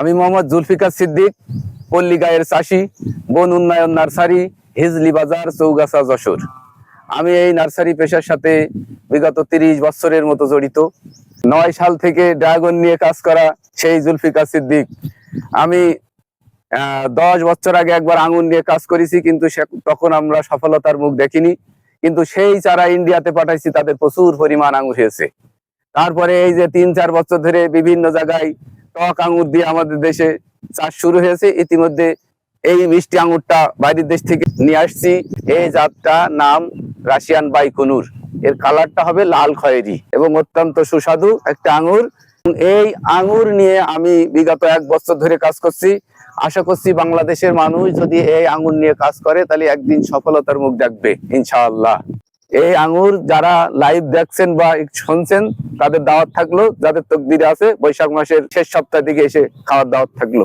আমি মোহাম্মদ জুলফিকার সিদ্দিক পল্লী গায়ের চাষি, বন উন্নয়ন নার্সারি, হিজলি বাজার, চৌগাছা, যশোর। আমি এই নার্সারি পেশার সাথে বিগত তিরিশ বছরের মতো জড়িত। নয় সাল থেকে ড্রাগন নিয়ে কাজ করা সেই জুলফিকার সিদ্দিক। আমি দশ বছর আগে একবার আঙুর নিয়ে কাজ করেছি, কিন্তু তখন আমরা সফলতার মুখ দেখিনি। কিন্তু সেই চারা ইন্ডিয়াতে পাঠাইছি তাদের প্রচুর পরিমাণ আঙুর হয়েছে। তারপরে এই যে তিন চার বছর ধরে বিভিন্ন জায়গায় টক আঙুর দিয়ে আমাদের দেশে চাষ শুরু হয়েছে। ইতিমধ্যে এই মিষ্টি আঙুরটা বাইরের দেশ থেকে নিয়ে আসছি। এই জাতটা নাম রাশিয়ান বাইকুনুর। এর কালারটা হবে লাল খয়েরি এবং অত্যন্ত সুস্বাদু একটা আঙুর। এই আঙুর নিয়ে আমি বিগত এক বছর ধরে কাজ করছি। আশা করছি বাংলাদেশের মানুষ যদি এই আঙুর নিয়ে কাজ করে, তাহলে একদিন সফলতার মুখ দেখবে, ইনশাআল্লাহ। এই আঙুর যারা লাইভ দেখছেন বা শুনছেন, তাদের দাওয়াত থাকল, যাদের তকদিরে আছে, বৈশাখ মাসের শেষ সপ্তাহ দিকে এসে খাওয়ার দাওয়াত থাকল।